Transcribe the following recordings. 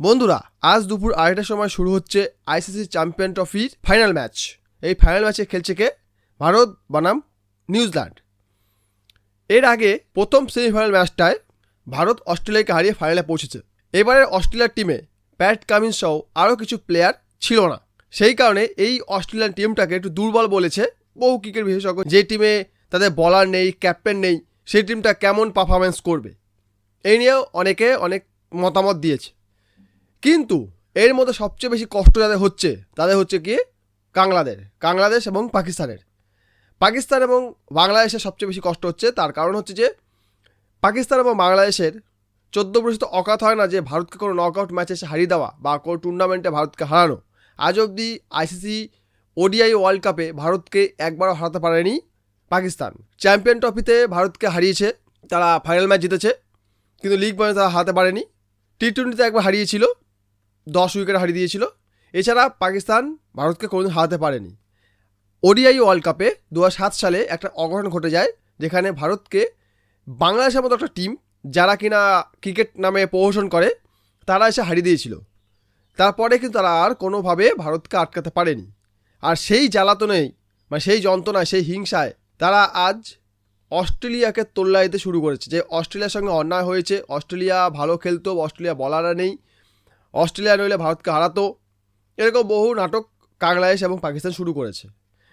বন্ধুরা, আজ দুপুর আড়াইটার সময় শুরু হচ্ছে আইসিসি চ্যাম্পিয়ন ট্রফির ফাইনাল ম্যাচ। এই ফাইনাল ম্যাচে খেলছে কে? ভারত বনাম, নিউজিল্যান্ড। এর আগে প্রথম সেমিফাইনাল ম্যাচটায় ভারত অস্ট্রেলিয়াকে হারিয়ে ফাইনালে পৌঁছেছে। এবারের অস্ট্রেলিয়ার টিমে প্যাট কামিন্স সহ আরও কিছু প্লেয়ার ছিল না। সেই কারণে এই অস্ট্রেলিয়ান টিমটাকে একটু দুর্বল বলেছে বহু ক্রিকেট বিশেষজ্ঞ। যে টিমে তাদের বলার নেই ক্যাপ্টেন নেই, সেই টিমটা কেমন পারফরমেন্স করবে? এই নিয়েও অনেকে অনেক মতামত দিয়েছে। কিন্তু এর মধ্যে সবচেয়ে বেশি কষ্ট যাদের হচ্ছে, তাদের হচ্ছে কি? কাংলাদের কাংলাদেশ এবং পাকিস্তানের। পাকিস্তান এবং বাংলাদেশের সবচেয়ে বেশি কষ্ট হচ্ছে, তার কারণ হচ্ছে যে, পাকিস্তান এবং বাংলাদেশের চোদ্দ পর্যন্ত অকাত হয় না যে, ভারতকে কোনো নকআউট ম্যাচে এসে হারিয়ে দেওয়া বা কোনো টুর্নামেন্টে ভারতকে হারানো। আজ অবধি আইসিসি ওডিআই ওয়ার্ল্ড কাপে ভারতকে একবারও হারাতে পারেনি পাকিস্তান। চ্যাম্পিয়ন ট্রফিতে ভারতকে হারিয়েছে, তারা ফাইনাল ম্যাচ জিতেছে, কিন্তু লিগ ম্যাচে তারা হারাতে পারেনি। টি টোয়েন্টিতে একবার হারিয়েছিল দশ উইকেট হারিয়ে দিয়েছিল। এছাড়া পাকিস্তান ভারতকে কোনোদিন হারাতে পারেনি। ওডিআই ওয়ার্ল্ড কাপে দু হাজার সাত সালে একটা অঘটন ঘটে যায়, যেখানে ভারতকে বাংলাদেশের মতো একটা টিম যারা কিনা ক্রিকেট নামে প্রহসন করে, তারা এসে হারিয়ে দিয়েছিল। তারপরে কিন্তু তারা আর কোনোভাবে ভারতকে আটকাতে পারেনি। আর সেই জ্বালাতনেই মানে সেই যন্ত্রণায়, সেই হিংসায় তারা আজ অস্ট্রেলিয়াকে তোল্লা শুরু করেছে। যে অস্ট্রেলিয়ার সঙ্গে অন্যায় হয়েছে, অস্ট্রেলিয়া ভালো খেলতো, অস্ট্রেলিয়া বলাররা নেই অস্ট্রেলিয়া নইলে ভারতকে হারাতো। এরকম বহু নাটক বাংলাদেশ এবং পাকিস্তান শুরু করেছে।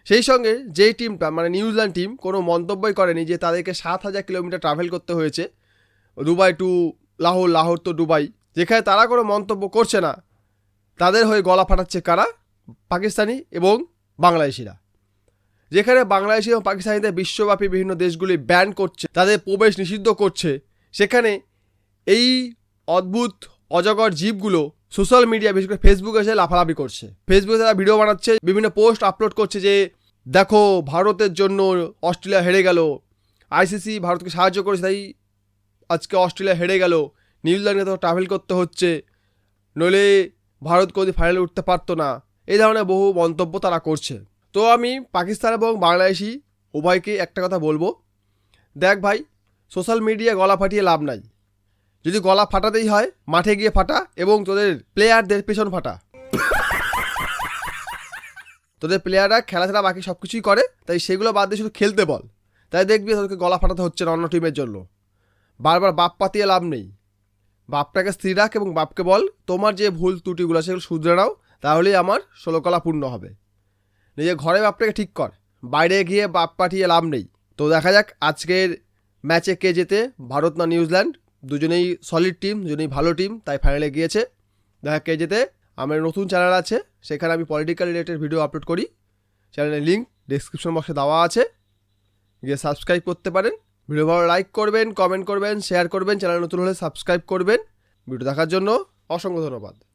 সেই সঙ্গে যেই টিমটা মানে নিউজিল্যান্ড টিম, কোনো মন্তব্যই করেনি যে তাদেরকে সাত হাজার কিলোমিটার ট্রাভেল করতে হয়েছে। দুবাই টু লাহোর লাহোর তো দুবাই। যেখানে তারা কোনো মন্তব্য করছে না। তাদের হয়ে গলা ফাটাচ্ছে কারা? পাকিস্তানি এবং বাংলাদেশিরা। যেখানে বাংলাদেশি এবং পাকিস্তানিদের বিশ্বব্যাপী বিভিন্ন দেশগুলি ব্যান করছে, তাদের প্রবেশ নিষিদ্ধ করছে, সেখানে এই অদ্ভুত অজগর জীবগুলো সোশ্যাল মিডিয়া বিশেষ করে ফেসবুকে এসে লাফালাফি করছে। ফেসবুকে তারা ভিডিও বানাচ্ছে, বিভিন্ন পোস্ট আপলোড করছে যে, দেখো, ভারতের জন্য অস্ট্রেলিয়া হেরে গেল। আইসিসি ভারতকে সাহায্য করেছে, তাই আজকে অস্ট্রেলিয়া হেরে গেল। নিউজিল্যান্ডে তো ট্রাভেল করতে হচ্ছে। নইলে ভারত কোনোদিন ফাইনালে উঠতে পারতো না। এই ধরনের বহু মন্তব্য তারা করছে। তো আমি পাকিস্তান এবং বাংলাদেশি উভয়কে একটা কথা বলব। দেখ ভাই সোশ্যাল মিডিয়া গলা ফাটিয়ে লাভ নাই। যদি গলা ফাটাতেই হয়, মাঠে গিয়ে ফাটা এবং তোদের প্লেয়ারদের পেছন ফাটা। তোদের প্লেয়াররা খেলা ছাড়া বাকি সব কিছুই করে, তাই সেগুলো বাদ দিয়ে শুধু খেলতে বল। তাই দেখবি তোদেরকে গলা ফাটাতে হচ্ছে না অন্য টিমের জন্য। বারবার বাপ পাতিয়ে লাভ নেই। বাপটাকে স্থির রাখ এবং বাপকে বল, তোমার যে ভুল ত্রুটিগুলো সেগুলো শুধরে নাও, তাহলেই আমার ষোলকলা পূর্ণ হবে। নিজের ঘরে বাপটাকে ঠিক কর। বাইরে গিয়ে বাপ পাঠিয়ে লাভ নেই। তো দেখা যাক আজকের ম্যাচে কে যেতে ভারত না নিউজিল্যান্ড। দুজনেই সলিড টিম দুজনেই ভালো টিম তাই ফাইনালে গিয়েছে। দেখা কে যেতে আমার নতুন চ্যানেল আছে, সেখানে আমি পলিটিক্যাল রিলেটেড ভিডিও আপলোড করি। চ্যানেলের লিঙ্ক ডিসক্রিপশন বক্সে দেওয়া আছে। গিয়ে সাবস্ক্রাইব করতে পারেন। ভিডিও ভালো লাইক করবেন কমেন্ট করবেন শেয়ার করবেন চ্যানেল নতুন হলে সাবস্ক্রাইব করবেন। ভিডিও দেখার জন্য অসংখ্য ধন্যবাদ।